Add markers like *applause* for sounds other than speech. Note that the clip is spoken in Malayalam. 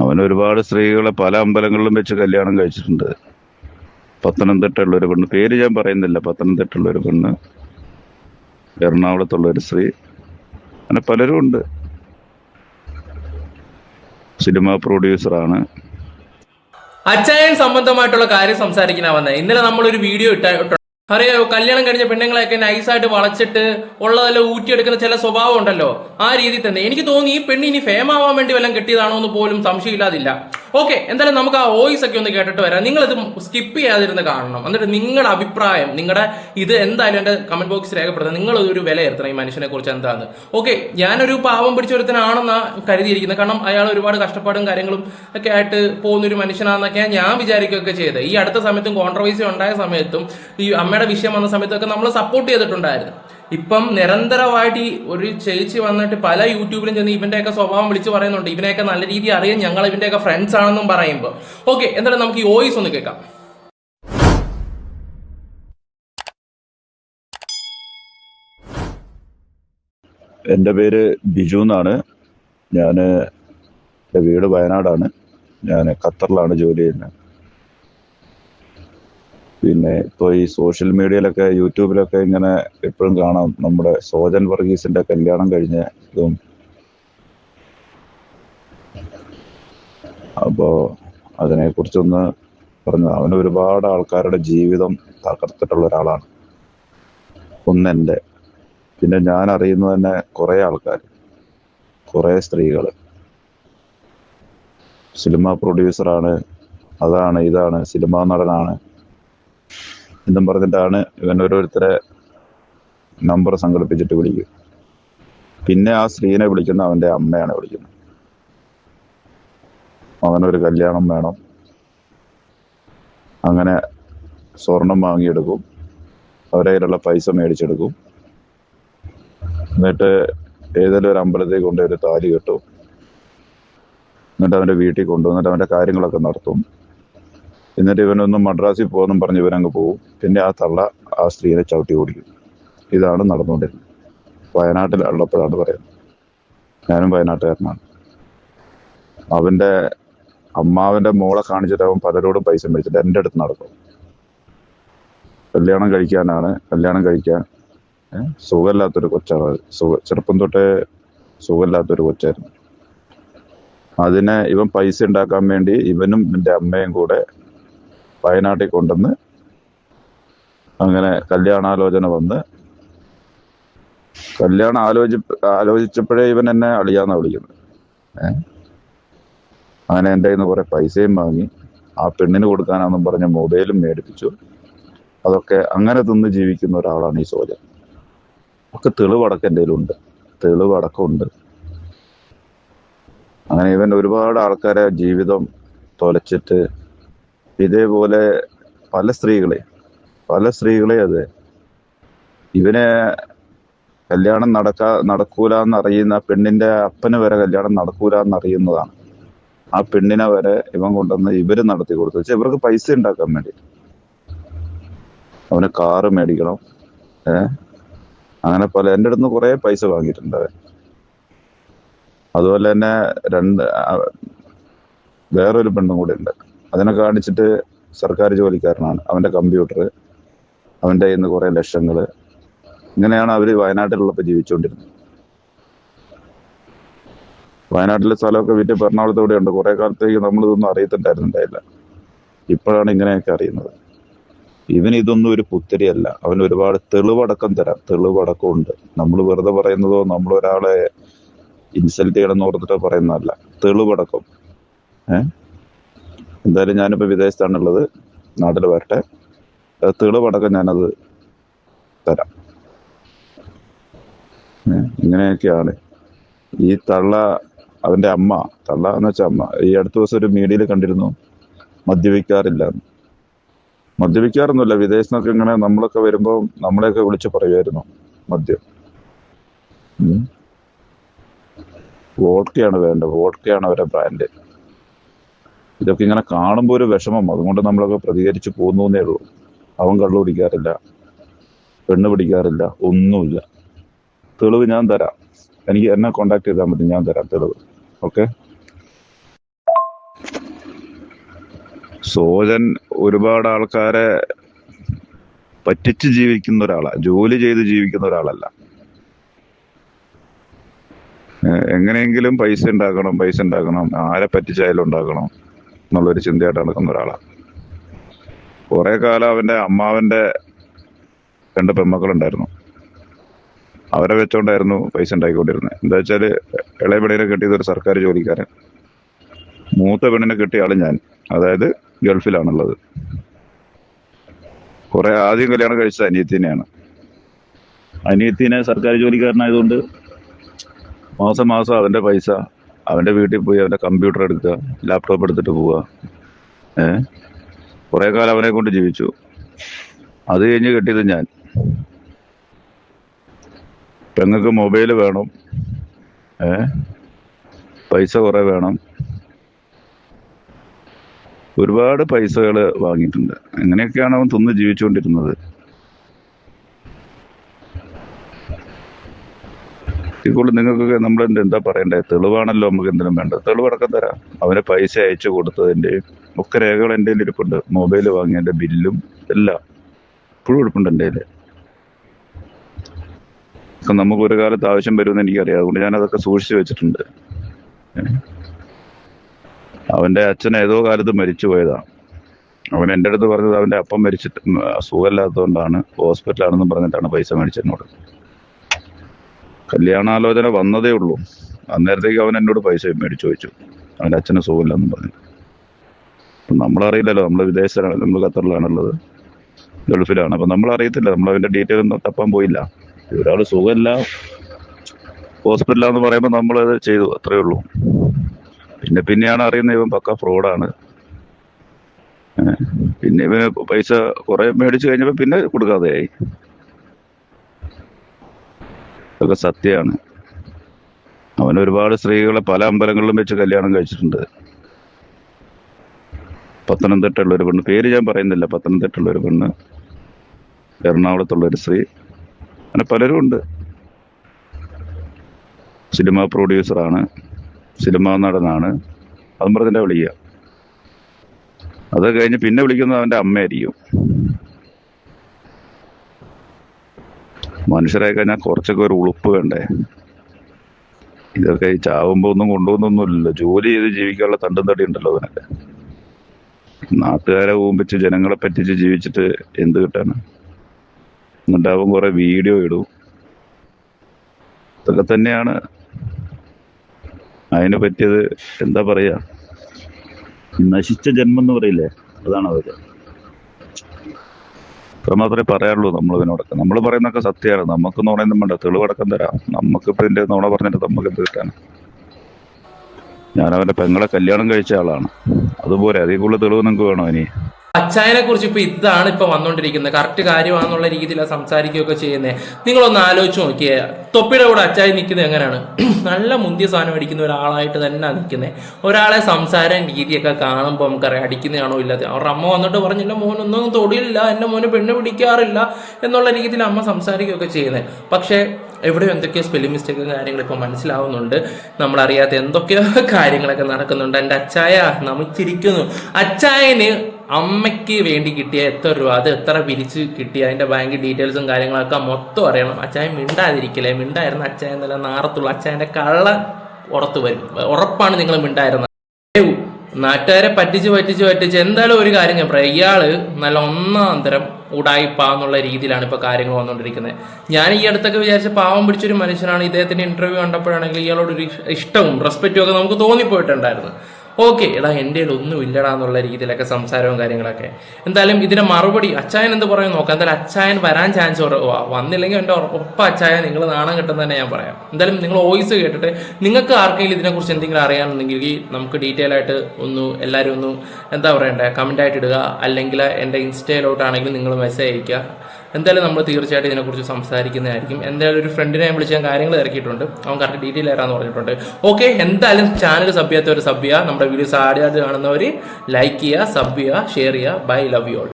അവൻ ഒരുപാട് സ്ത്രീകളെ പല അമ്പലങ്ങളിലും വെച്ച് കല്യാണം കഴിച്ചിട്ടുണ്ട്. പത്തനംതിട്ടയുള്ള ഒരു പെണ്ണ്. പേര് ഞാൻ പറയുന്നില്ല. പത്തനംതിട്ടയുള്ള ഒരു പെണ്ണ്. എറണാകുളത്തുള്ള ഒരു സ്ത്രീ. അങ്ങനെ പലരും ഉണ്ട്. സിനിമ പ്രൊഡ്യൂസറാണ്. അച്ചായൻ സംബന്ധമായിട്ടുള്ള കാര്യം സംസാരിക്കുന്ന വന്നത് ഇന്നലെ നമ്മളൊരു വീഡിയോ ഇട്ട അറിയായോ കല്യാണം കഴിഞ്ഞ പെണ്ണുങ്ങളെയൊക്കെ നൈസായിട്ട് വളച്ചിട്ട് ഉള്ളതെല്ലാം ഊറ്റിയെടുക്കുന്ന ചില സ്വഭാവം ഉണ്ടല്ലോ. ആ രീതി തന്നെ. എനിക്ക് തോന്നി ഈ പെണ്ണ് ഇനി ഫേം ആവാൻ വേണ്ടി വല്ലതും കിട്ടിയതാണോ എന്ന് പോലും സംശയമില്ലാതില്ല. ഓക്കെ എന്തായാലും നമുക്ക് ആ വോയിസ് ഒക്കെ ഒന്ന് കേട്ടിട്ട് വരാം. നിങ്ങൾ ഇത് സ്കിപ്പ് ചെയ്യാതിരുന്ന് കാണണം. എന്നിട്ട് നിങ്ങളുടെ അഭിപ്രായം നിങ്ങളുടെ ഇത് എന്തായാലും എന്റെ കമന്റ് ബോക്സിൽ രേഖപ്പെടുത്താം നിങ്ങൾ ഒരു വിലയിരുത്തണം ഈ മനുഷ്യനെ കുറിച്ച് എന്താണ് ഓക്കെ ഞാനൊരു പാവം പിടിച്ചൊരുത്തനാണെന്നാണ് കരുതിയിരിക്കുന്നത്. കാരണം അയാൾ ഒരുപാട് കഷ്ടപ്പാടും കാര്യങ്ങളും ഒക്കെ ആയിട്ട് പോകുന്ന ഒരു മനുഷ്യനാണെന്നൊക്കെ ഞാൻ വിചാരിക്കുകയൊക്കെ ചെയ്തത്. ഈ അടുത്ത സമയത്തും കോൺട്രവേഴ്സി ഉണ്ടായ സമയത്തും ഈ അമ്മയുടെ വിഷയം വന്ന സമയത്തൊക്കെ നമ്മൾ സപ്പോർട്ട് ചെയ്തിട്ടുണ്ടായിരുന്നു. ഇപ്പം നിരന്തരമായിട്ട് ഈ ഒരു ചേച്ചി വന്നിട്ട് പല യൂട്യൂബിലും ചെന്ന് ഇവന്റെയൊക്കെ സ്വഭാവം വിളിച്ച് പറയുന്നുണ്ട്. ഇവനെയൊക്കെ നല്ല രീതിയിൽ അറിയാം ഞങ്ങൾ ഇവന്റെയൊക്കെ ഫ്രണ്ട്സ് ആണെന്നും പറയുമ്പോൾ ഓക്കെ എന്തായാലും നമുക്ക് ഈ വോയിസ് ഒന്ന് കേൾക്കാം. എന്റെ പേര് ബിജു എന്നാണ്. ഞാൻ എന്റെ വീട് വയനാടാണ്. ഞാൻ ഖത്തറിലാണ് ജോലി ചെയ്യുന്നത്. പിന്നെ ഇപ്പോൾ ഈ സോഷ്യൽ മീഡിയയിലൊക്കെ യൂട്യൂബിലൊക്കെ ഇങ്ങനെ എപ്പോഴും കാണാം നമ്മുടെ സോജൻ വർഗീസിന്റെ കല്യാണം കഴിഞ്ഞ ഇതും. അപ്പോൾ അതിനെക്കുറിച്ചൊന്ന് പറഞ്ഞു അവൻ ഒരുപാട് ആൾക്കാരുടെ ജീവിതം തകർത്തിട്ടുള്ള ഒരാളാണ്. ഒന്നെന്റെ പിന്നെ ഞാൻ അറിയുന്ന തന്നെ കുറേ ആൾക്കാർ കുറേ സ്ത്രീകൾ സിനിമ പ്രൊഡ്യൂസറാണ് അതാണ് ഇതാണ് സിനിമാ നടനാണ്. എന്നും പറഞ്ഞിട്ടാണ് ഇവൻ ഓരോരുത്തരെ നമ്പർ സംഘടിപ്പിച്ചിട്ട് വിളിക്കും പിന്നെ ആ സ്ത്രീനെ വിളിക്കുന്ന അവന്റെ അമ്മയാണ് വിളിക്കുന്നത്. അവനൊരു കല്യാണം വേണം. അങ്ങനെ സ്വർണം വാങ്ങിയെടുക്കും. അവരെ കയ്യിലുള്ള പൈസ മേടിച്ചെടുക്കും. എന്നിട്ട് ഏതെങ്കിലും ഒരു അമ്പലത്തിൽ കൊണ്ട് ഒരു താലി കെട്ടും. എന്നിട്ട് അവന്റെ വീട്ടിൽ കൊണ്ടുവന്നിട്ട് അവന്റെ കാര്യങ്ങളൊക്കെ നടത്തും. എന്നിട്ട് ഇവനൊന്നും മദ്രാസിൽ പോകുമെന്നും പറഞ്ഞ് ഇവനങ്ങ് പോകും പിന്നെ ആ തള്ള ആ സ്ത്രീനെ ചവിട്ടി ഓടിക്കും. ഇതാണ് നടന്നുകൊണ്ടിരുന്നത്. വയനാട്ടിലുള്ളപ്പോഴാണ് പറയുന്നത്. ഞാനും വയനാട്ടുകാരനാണ്. അവന്റെ അമ്മാവന്റെ മോളെ കാണിച്ചിട്ട് അവൻ പലരോടും പൈസ മേടിച്ചിട്ട് എന്റെ അടുത്ത് നടക്കും. കല്യാണം കഴിക്കാനാണ്. കല്യാണം കഴിക്കാൻ സുഖമില്ലാത്തൊരു കൊച്ചാണ്. സുഖ ചെറുപ്പം തൊട്ടേ സുഖമില്ലാത്തൊരു കൊച്ചായിരുന്നു. അതിനെ ഇവൻ പൈസ ഉണ്ടാക്കാൻ വേണ്ടി ഇവനും എന്റെ അമ്മയും കൂടെ വയനാട്ടിൽ കൊണ്ടുവന്ന് അങ്ങനെ കല്യാണാലോചന വന്ന് കല്യാണം ആലോചി ആലോചിച്ചപ്പോഴേ ഇവൻ എന്നെ അളിയാന്നാ വിളിക്കുന്നത്. അങ്ങനെ എന്റെ കയ്യിൽ നിന്ന് കുറെ പൈസയും വാങ്ങി ആ പെണ്ണിന് കൊടുക്കാനാണെന്നും പറഞ്ഞ മൊബൈലും മേടിപ്പിച്ചു. അതൊക്കെ അങ്ങനെ തിന്ന് ജീവിക്കുന്ന ഒരാളാണ് ഈ സോജൻ. ഒക്കെ തെളിവടക്കം എന്റെ കയ്യിലുണ്ട്. തെളിവടക്കമുണ്ട് അങ്ങനെ ഇവൻ ഒരുപാട് ആൾക്കാരെ ജീവിതം തൊലച്ചിട്ട് ഇതേപോലെ പല സ്ത്രീകളെ പല സ്ത്രീകളെ അതെ. ഇവനെ കല്യാണം നടക്കാ നടക്കൂല അറിയുന്ന പെണ്ണിന്റെ അപ്പന് വരെ കല്യാണം നടക്കൂല അറിയുന്നതാണ്. ആ പെണ്ണിനെ വരെ ഇവൻ കൊണ്ടുവന്ന് ഇവർ നടത്തി കൊടുത്തു. വെച്ചാൽ ഇവർക്ക് പൈസ ഉണ്ടാക്കാൻ വേണ്ടി. അവന് കാറ് മേടിക്കണം. ഏ? അങ്ങനെ പല എന്റെ അടുത്ത് നിന്ന് കുറേ പൈസ വാങ്ങിയിട്ടുണ്ട് അവൻ. അതുപോലെ തന്നെ രണ്ട് വേറൊരു പെണ്ണും കൂടെ ഉണ്ട്. അതിനെ കാണിച്ചിട്ട് സർക്കാർ ജോലിക്കാരനാണ്. അവന്റെ കമ്പ്യൂട്ടർ കയ്യിൽ നിന്ന് കുറെ ലക്ഷങ്ങൾ ഇങ്ങനെയാണ് അവർ വയനാട്ടിലുള്ളപ്പോൾ ജീവിച്ചുകൊണ്ടിരുന്നത്. വയനാട്ടിലെ സ്ഥലമൊക്കെ വിറ്റ് എറണാകുളത്തോടെ ഉണ്ട്. കുറേ കാലത്തേക്ക് നമ്മളിതൊന്നും അറിയത്തുണ്ടായിരുന്നുണ്ടായില്ല ഇപ്പോഴാണ് ഇങ്ങനെയൊക്കെ അറിയുന്നത്. ഇവന് ഇതൊന്നും ഒരു പുത്തിരിയല്ല. അവൻ ഒരുപാട് തെളിവടക്കം തരാം. തെളിവടക്കം ഉണ്ട് നമ്മൾ വെറുതെ പറയുന്നതോ നമ്മൾ ഒരാളെ ഇൻസൾട്ട് ചെയ്യണമെന്ന് ഓർത്തിട്ടോ പറയുന്നതല്ല. തെളിവടക്കം. ഏഹ് എന്തായാലും ഞാനിപ്പോ വിദേശത്താണുള്ളത്. നാട്ടിൽ വരട്ടെ. തെളിവടക്കം ഞാനത് തരാം. ഇങ്ങനെയൊക്കെയാണ്. ഈ തള്ള അവന്റെ അമ്മ തള്ള എന്ന് വെച്ചാൽ അമ്മ ഈ അടുത്ത ദിവസം ഒരു മീഡിയയിൽ കണ്ടിരുന്നു. മദ്യപിക്കാറില്ല. മദ്യപിക്കാറൊന്നുമില്ല. വിദേശത്ത് നിന്നൊക്കെ ഇങ്ങനെ നമ്മളൊക്കെ വരുമ്പോൾ നമ്മളെയൊക്കെ വിളിച്ച് പറയുമായിരുന്നു മദ്യം. വോഡ്കയാണ് വേണ്ടത്. വോഡ്കയാണ് അവരുടെ ബ്രാൻഡ്. ഇതൊക്കെ ഇങ്ങനെ കാണുമ്പോൾ ഒരു വിഷമം. അതുകൊണ്ട് നമ്മളൊക്കെ പ്രതികരിച്ച് പോകുന്നു എന്നേ ഉള്ളൂ. അവൻ കള്ളു പിടിക്കാറില്ല പെണ്ണ് പിടിക്കാറില്ല ഒന്നുമില്ല. തെളിവ് ഞാൻ തരാം. എനിക്ക് എന്നെ കോണ്ടാക്ട് ചെയ്താൽ മതി ഞാൻ തരാം തെളിവ്. ഓക്കെ സോജൻ ഒരുപാട് ആൾക്കാരെ പറ്റിച്ച് ജീവിക്കുന്ന ഒരാളാണ് ജോലി ചെയ്ത് ജീവിക്കുന്ന ഒരാളല്ല. എങ്ങനെയെങ്കിലും പൈസ ഉണ്ടാക്കണം പൈസ ഉണ്ടാക്കണം. ആരെ പറ്റിച്ചായാലും ഉണ്ടാക്കണം. എന്നുള്ളൊരു ചിന്തയായിട്ട് നടക്കുന്ന ഒരാളാണ് കുറെ കാലം അവന്റെ അമ്മാവന്റെ രണ്ട് പെമ്മക്കളുണ്ടായിരുന്നു. അവരെ വെച്ചോണ്ടായിരുന്നു പൈസ ഉണ്ടാക്കിക്കൊണ്ടിരുന്നത് എന്താ വെച്ചാൽ ഇളയ പെണ്ണിനെ കിട്ടിയത് ഒരു സർക്കാർ ജോലിക്കാരൻ. മൂത്ത പെണ്ണിനെ കിട്ടിയ ആൾ ഞാൻ. അതായത് ഗൾഫിലാണുള്ളത്. കുറെ ആദ്യം കല്യാണം കഴിച്ചത് അനിയത്തിനെയാണ്. അനിയത്തിനെ സർക്കാർ ജോലിക്കാരനായതുകൊണ്ട് മാസം മാസം അവന്റെ പൈസ അവന്റെ വീട്ടിൽ പോയി അവന്റെ കമ്പ്യൂട്ടർ എടുക്കുക ലാപ്ടോപ്പ് എടുത്തിട്ട് പോവുക. ഏ? കുറെ കാലം അവനെ കൊണ്ട് ജീവിച്ചു. അത് കഴിഞ്ഞ് കെട്ടിയത് ഞാൻ. പെങ്ങൾക്ക് മൊബൈൽ വേണം. ഏ? പൈസ കുറെ വേണം. ഒരുപാട് പൈസകൾ വാങ്ങിയിട്ടുണ്ട്. അങ്ങനെയൊക്കെയാണ് അവൻ തിന്ന് ജീവിച്ചുകൊണ്ടിരുന്നത്? ഇപ്പോൾ നിങ്ങൾക്കൊക്കെ നമ്മൾ എന്താ പറയണ്ടേ? തെളിവാണല്ലോ നമുക്ക് എന്തിനും വേണ്ടത്. തെളിവടക്കം തരാം. അവന് പൈസ അയച്ചു കൊടുത്തതിന്റെയും ഒക്കെ രേഖകൾ എന്റെ കയ്യിൽ ഇരിപ്പുണ്ട് മൊബൈൽ വാങ്ങിയതിന്റെ ബില്ലും എല്ലാം ഇപ്പോഴും ഇരിപ്പുണ്ട് എന്റെ ഒക്കെ നമുക്ക് ഒരു കാലത്ത് ആവശ്യം വരുമെന്ന് എനിക്കറിയാം. അതുകൊണ്ട് ഞാൻ അതൊക്കെ സൂക്ഷിച്ചു വെച്ചിട്ടുണ്ട്. അവന്റെ അച്ഛൻ ഏതോ കാലത്ത് മരിച്ചു പോയതാ. അവൻ എന്റെ അടുത്ത് പറഞ്ഞത് അവന്റെ അപ്പം മരിച്ചിട്ട് സുഖമില്ലാത്തതുകൊണ്ടാണ്. ഹോസ്പിറ്റലാണെന്നും പറഞ്ഞിട്ടാണ് പൈസ മേടിച്ചെന്നോട് കല്യാണാലോചന വന്നതേ ഉള്ളൂ. അന്നേരത്തേക്ക് അവൻ എന്നോട് പൈസ മേടിച്ചു ചോദിച്ചു അവന്റെ അച്ഛനെ സുഖമില്ലെന്നും പറഞ്ഞു. നമ്മളറിയില്ലല്ലോ നമ്മൾ വിദേശത്താണ് നമ്മൾ ഖത്തറിലാണുള്ളത്. ഗൾഫിലാണ്. അപ്പൊ നമ്മൾ അറിയത്തില്ല നമ്മൾ അവന്റെ ഡീറ്റെയിൽ ഒന്നും തപ്പാൻ പോയില്ല. ഒരാൾ സുഖമില്ല ഹോസ്പിറ്റലാന്ന് പറയുമ്പോൾ നമ്മളത് ചെയ്തു അത്രേ ഉള്ളൂ. പിന്നെ പിന്നെയാണ് അറിയുന്നത് ഇവൻ പക്ക ഫ്രോഡാണ്. പിന്നെ ഇവന് പൈസ കുറേ മേടിച്ചു കഴിഞ്ഞപ്പോൾ പിന്നെ കൊടുക്കാതെയായി. ഇതൊക്കെ സത്യമാണ്. അവൻ ഒരുപാട് സ്ത്രീകളെ പല അമ്പലങ്ങളിലും വെച്ച് കല്യാണം കഴിച്ചിട്ടുണ്ട്. പത്തനംതിട്ടയുള്ള ഒരു പെണ്ണ് പേര് ഞാൻ പറയുന്നില്ല പത്തനംതിട്ടയുള്ള ഒരു പെണ്ണ് എറണാകുളത്തുള്ള ഒരു സ്ത്രീ അങ്ങനെ പലരും ഉണ്ട്. സിനിമ പ്രൊഡ്യൂസറാണ് സിനിമ നടനാണ് അതും പറഞ്ഞാൽ വിളിക്കുക. അത് കഴിഞ്ഞ് പിന്നെ വിളിക്കുന്നത് അവന്റെ അമ്മയായിരിക്കും. മനുഷ്യരായി കഴിഞ്ഞാൽ കുറച്ചൊക്കെ ഒരു ഉളുപ്പ് വേണ്ടേ? ഇതൊക്കെ ഈ ചാവുമ്പോ ഒന്നും കൊണ്ടുപോകുന്നൊന്നുമില്ലല്ലോ. ജോലി ചെയ്ത് ജീവിക്കാനുള്ള തണ്ടും തടി ഉണ്ടല്ലോ അതിനൊക്കെ. നാട്ടുകാരെ ഊമ്പിച്ച് ജനങ്ങളെ പറ്റിച്ച് ജീവിച്ചിട്ട് എന്ത് കിട്ടാനാ? എന്നിട്ടാവും കുറെ വീഡിയോ ഇടും. ഇതൊക്കെ തന്നെയാണ് അതിന് പറ്റിയത് എന്താ പറയാ? നശിച്ച ജന്മം എന്ന് പറയില്ലേ? അതാണ് അവർ ഇത്ര മാത്രമേ പറയാറുള്ളൂ നമ്മൾ ഇതിനോടൊക്കെ നമ്മൾ പറയുന്നൊക്കെ സത്യമാണ്. നമുക്ക് നുണയൊന്നും വേണ്ട തെളിവടക്കം തരാം. നമുക്കിപ്പോൾ ഇതിന്റെ നുണ പറഞ്ഞിട്ട് നമുക്ക് എന്ത് കിട്ടാൻ ഞാൻ അവന്റെ പെങ്ങളെ കല്യാണം കഴിച്ച ആളാണ്. അതുപോലെ അതേ കൂടുതൽ തെളിവ് നിങ്ങൾക്ക് വേണോ ഇനി? അച്ചായനെ കുറിച്ച് ഇപ്പൊ ഇതാണ് ഇപ്പൊ വന്നുകൊണ്ടിരിക്കുന്നത് കറക്റ്റ് കാര്യമാണെന്നുള്ള രീതിയിലാണ് സംസാരിക്കുകയൊക്കെ ചെയ്യുന്നത് നിങ്ങളൊന്ന് ആലോചിച്ച് നോക്കിയേ. തൊപ്പിയുടെ കൂടെ അച്ചായി നിൽക്കുന്നത് എങ്ങനെയാണ്? *clears throat* നല്ല മുന്തിയ സാധനം അടിക്കുന്ന ഒരാളായിട്ട് തന്നെ നിൽക്കുന്നത് ഒരാളെ സംസാരം രീതിയൊക്കെ കാണുമ്പോൾ നമുക്കറിയാം അടിക്കുന്നതാണോ ഇല്ലാതെ അവരുടെ അമ്മ വന്നിട്ട് പറഞ്ഞു എന്റെ മോനൊന്നും തൊടിയില്ല എന്റെ മോന് പെണ്ണ് പിടിക്കാറില്ല. എന്നുള്ള രീതിയിൽ അമ്മ സംസാരിക്കുകയൊക്കെ ചെയ്യുന്നത് പക്ഷേ എവിടെയോ എന്തൊക്കെയോ സ്പെല്ലിംഗ് മിസ്റ്റേക്കും കാര്യങ്ങൾ ഇപ്പോൾ മനസ്സിലാവുന്നുണ്ട്. നമ്മളറിയാത്ത എന്തൊക്കെയോ *laughs* കാര്യങ്ങളൊക്കെ നടക്കുന്നുണ്ട്. എന്റെ അച്ചായ നമിച്ചിരിക്കുന്നു. അച്ചായന് അമ്മയ്ക്ക് വേണ്ടി കിട്ടിയ എത്ര രൂപ അത് എത്ര പിരിച്ച് കിട്ടിയ അതിന്റെ ബാങ്ക് ഡീറ്റെയിൽസും കാര്യങ്ങളൊക്കെ മൊത്തം അറിയണം. അച്ചായൻ മിണ്ടാതിരിക്കില്ലേ? മിണ്ടായിരുന്ന അച്ചായൻ നല്ല നാറത്തുള്ള അച്ചായന്റെ കള്ള ഉറത്ത് വരും. ഉറപ്പാണ് നിങ്ങൾ മിണ്ടായിരുന്നത്. നാട്ടുകാരെ പറ്റിച്ച് പറ്റിച്ച് പറ്റിച്ച് എന്തായാലും ഒരു കാര്യം ഞാൻ പറയാം. ഇയാൾ നല്ല ഒന്നാം തരം ഉടായിപ്പാന്നുള്ള രീതിയിലാണ് ഇപ്പൊ കാര്യങ്ങൾ വന്നുകൊണ്ടിരിക്കുന്നത്. ഞാൻ ഈ അടുത്തൊക്കെ വിചാരിച്ച പാവം പിടിച്ചൊരു മനുഷ്യനാണ്. ഇദ്ദേഹത്തിന്റെ ഇന്റർവ്യൂ കണ്ടപ്പോഴാണെങ്കിൽ ഇയാളോട് ഒരു ഇഷ്ടവും റെസ്പെക്റ്റും ഒക്കെ നമുക്ക് തോന്നിപ്പോയിട്ടുണ്ടായിരുന്നു. ഓക്കെ എടാ എന്റെ ഒന്നും ഇല്ലടാ എന്നുള്ള രീതിയിലൊക്കെ സംസാരവും കാര്യങ്ങളൊക്കെ. എന്തായാലും ഇതിന്റെ മറുപടി അച്ചായൻ എന്ത് പറയും നോക്കാം. എന്തായാലും അച്ചായൻ വരാൻ ചാൻസ് വന്നില്ലെങ്കിൽ എന്റെ ഒപ്പ അച്ചായ നിങ്ങൾ നാണം കിട്ടുന്ന തന്നെ ഞാൻ പറയാം. എന്തായാലും നിങ്ങൾ വോയിസ് കേട്ടിട്ട് നിങ്ങൾക്ക് ആർക്കെങ്കിലും ഇതിനെക്കുറിച്ച് എന്തെങ്കിലും അറിയാനുണ്ടെങ്കിൽ നമുക്ക് ഡീറ്റെയിൽ ആയിട്ട് ഒന്ന് എല്ലാവരും ഒന്ന് എന്താ പറയണ്ടേ കമന്റ് ആയിട്ട് ഇടുക. അല്ലെങ്കിൽ എന്റെ ഇൻസ്റ്റയിലോട്ടാണെങ്കിൽ നിങ്ങൾ മെസ്സേജ് അയക്കുക എന്തായാലും നമ്മൾ തീർച്ചയായിട്ടും ഇതിനെക്കുറിച്ച് സംസാരിക്കുന്നതായിരിക്കും. എന്തായാലും ഒരു ഫ്രണ്ടിനെ ഞാൻ വിളിച്ച് ഞാൻ കാര്യങ്ങൾ ഇറക്കിയിട്ടുണ്ട്. അവൻ കറക്റ്റ് ഡീറ്റെയിൽ ആയിരാന്ന് പറഞ്ഞിട്ടുണ്ട്. ഓക്കെ എന്തായാലും ചാനൽ സബ് ചെയ്യാത്തവർ സബ് ചെയ്യുക. നമ്മുടെ വീഡിയോസ് ആദ്യമായിട്ട് കാണുന്നവർ ലൈക്ക് ചെയ്യുക സബ് ചെയ്യുക ഷെയർ ചെയ്യുക. Bye love you all